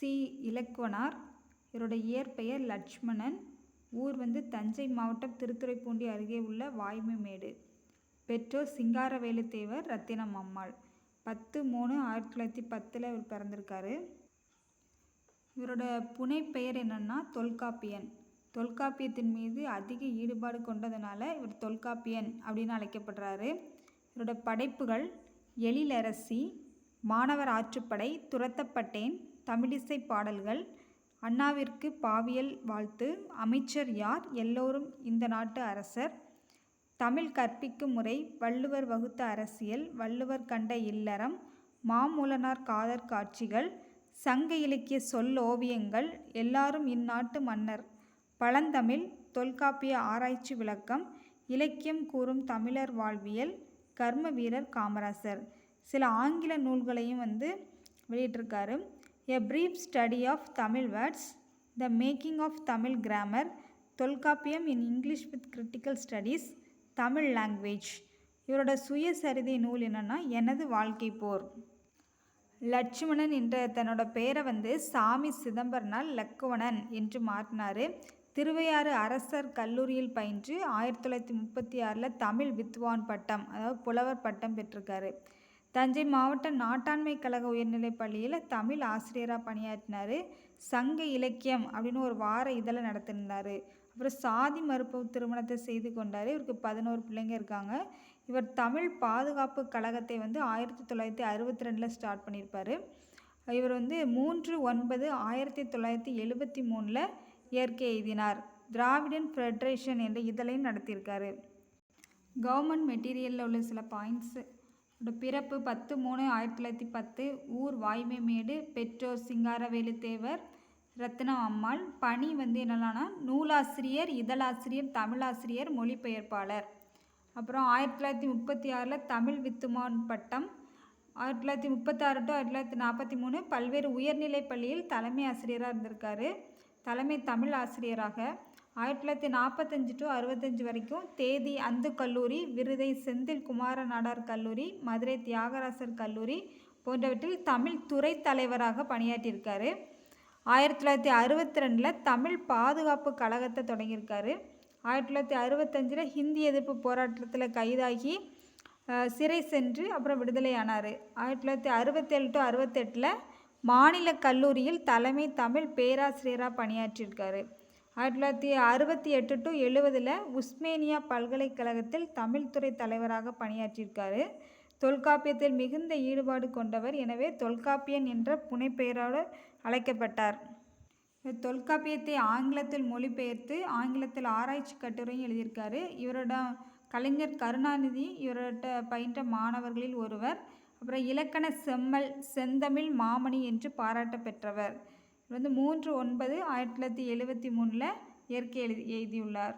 C. Ilakkuvanar. இவருடைய இயற்பெயர் லட்சுமணன். ஊர் வந்து தஞ்சை மாவட்டம் திருத்துறைப்பூண்டி அருகே உள்ள வாய்மைமேடு. பெற்றோர் சிங்காரவேலு தேவர் ரத்தினம் அம்மாள். பத்து மூணு ஆயிரத்தி தொள்ளாயிரத்தி பத்தில் இவர் பிறந்திருக்காரு. இவரோட புனைப்பெயர் என்னென்னா தொல்காப்பியன். தொல்காப்பியத்தின் மீது அதிக ஈடுபாடு கொண்டதுனால இவர் தொல்காப்பியன் அப்படின்னு அழைக்கப்படுறாரு. இவரோட படைப்புகள் எழிலரசி மாணவர் ஆற்றுப்படை துரத்தப்பட்டேன் தமிழிசை பாடல்கள் அண்ணாவிற்கு பாவியல் வாழ்த்து அமைச்சர் யார்? எல்லோரும் இந்த நாட்டு அரசர். தமிழ் கற்பிக்கும் முறை வள்ளுவர் வகுத்த அரசியல் வள்ளுவர் கண்ட இல்லறம் மாமூலனார் காதற் காட்சிகள் சங்க இலக்கிய சொல் ஓவியங்கள் எல்லாரும் இந்நாட்டு மன்னர். பழந்தமிழ் தொல்காப்பிய ஆராய்ச்சி விளக்கம் இலக்கியம் கூறும் தமிழர் வாழ்வியல் கர்ம வீரர் காமராசர். சில ஆங்கில நூல்களையும் வந்து வெளியிட்டிருக்காரு. A brief study of Tamil words the making of Tamil grammar Tolkappiyam in English with critical studies Tamil language இவரோட சுயசரிதை நூல் என்னென்னா எனது வாழ்க்கை போர். லட்சுமணன் என்ற தன்னோட பெயரை வந்து சாமி சிதம்பரனால் லக்குவணன் என்று மாற்றினார். திருவையாறு அரசர் கல்லூரியில் பயின்று ஆயிரத்தி தொள்ளாயிரத்தி முப்பத்தி ஆறில் தமிழ் வித்வான் பட்டம் அதாவது புலவர் பட்டம் பெற்றிருக்காரு. தஞ்சை மாவட்ட நாட்டாண்மை கழக உயர்நிலைப் பள்ளியில் தமிழ் ஆசிரியராக பணியாற்றினார். சங்க இலக்கியம் அப்படின்னு ஒரு வார இதழை நடத்திருந்தார் அப்புறம் சாதி மறுப்பு திருமணத்தை செய்து கொண்டார். இவருக்கு பதினோரு பிள்ளைங்க இருக்காங்க. இவர் தமிழ் பாதுகாப்பு கழகத்தை வந்து ஆயிரத்தி தொள்ளாயிரத்தி அறுபத்தி ரெண்டில் ஸ்டார்ட் பண்ணியிருப்பார். இவர் வந்து மூன்று ஒன்பது ஆயிரத்தி தொள்ளாயிரத்தி எழுபத்தி மூணில் இயற்கை எழுதினார். திராவிடன் ஃபெடரேஷன் என்ற இதழையும் நடத்தியிருக்காரு. கவர்மெண்ட் மெட்டீரியலில் உள்ள சில பாயிண்ட்ஸு பிறப்பு பத்து மூணு ஆயிரத்தி தொள்ளாயிரத்தி பத்து. ஊர் வாய்மைமேடு பெற்றோர் சிங்காரவேலு தேவர் ரத்னம் அம்மாள். பணி வந்து என்னென்னா நூலாசிரியர் இதழாசிரியர் தமிழாசிரியர் மொழிபெயர்ப்பாளர். அப்புறம் ஆயிரத்தி தொள்ளாயிரத்தி முப்பத்தி ஆறில் தமிழ் வித்துமான் பட்டம். ஆயிரத்தி தொள்ளாயிரத்தி முப்பத்தாறு டு ஆயிரத்தி தொள்ளாயிரத்தி நாற்பத்தி மூணு பல்வேறு உயர்நிலைப் பள்ளியில் தலைமை ஆசிரியராக இருந்திருக்காரு. தலைமை தமிழ் ஆசிரியராக. ஆயிரத்தி தொள்ளாயிரத்தி நாற்பத்தஞ்சு டு அறுபத்தஞ்சு வரைக்கும் தேதி அந்து கல்லூரி விருதை செந்தில் குமார நாடார் கல்லூரி மதுரை தியாகராசர் கல்லூரி போன்றவற்றில் தமிழ் துறை தலைவராக பணியாற்றியிருக்காரு. ஆயிரத்தி தொள்ளாயிரத்தி அறுபத்தி ரெண்டில் தமிழ் பாதுகாப்பு கழகத்தை தொடங்கியிருக்காரு. ஆயிரத்தி தொள்ளாயிரத்தி அறுபத்தஞ்சில் ஹிந்தி எதிர்ப்பு போராட்டத்தில் கைதாகி சிறை சென்று அப்புறம் விடுதலை ஆனார். ஆயிரத்தி தொள்ளாயிரத்தி அறுபத்தேழு டு அறுபத்தெட்டில் மாநில கல்லூரியில் தலைமை தமிழ் பேராசிரியராக பணியாற்றியிருக்காரு. ஆயிரத்தி தொள்ளாயிரத்தி அறுபத்தி எட்டு டு எழுபதில் உஸ்மேனியா பல்கலைக்கழகத்தில் தமிழ்துறை தலைவராக பணியாற்றியிருக்காரு. தொல்காப்பியத்தில் மிகுந்த ஈடுபாடு கொண்டவர். எனவே தொல்காப்பியன் என்ற புனைப்பெயரோடு அழைக்கப்பட்டார். தொல்காப்பியத்தை ஆங்கிலத்தில் மொழிபெயர்த்து ஆங்கிலத்தில் ஆராய்ச்சி கட்டுரையும் எழுதியிருக்காரு. இவரோட கலைஞர் கருணாநிதி இவரோட பயின்ற மாணவர்களில் ஒருவர். அப்புறம் இலக்கண செம்மல் செந்தமிழ் மாமணி என்று பாராட்ட பெற்றவர். வந்து மூன்று ஒன்பது ஆயிரத்தி தொள்ளாயிரத்தி எழுபத்தி மூணில் இயற்கை எழுதி எழுதியுள்ளார்.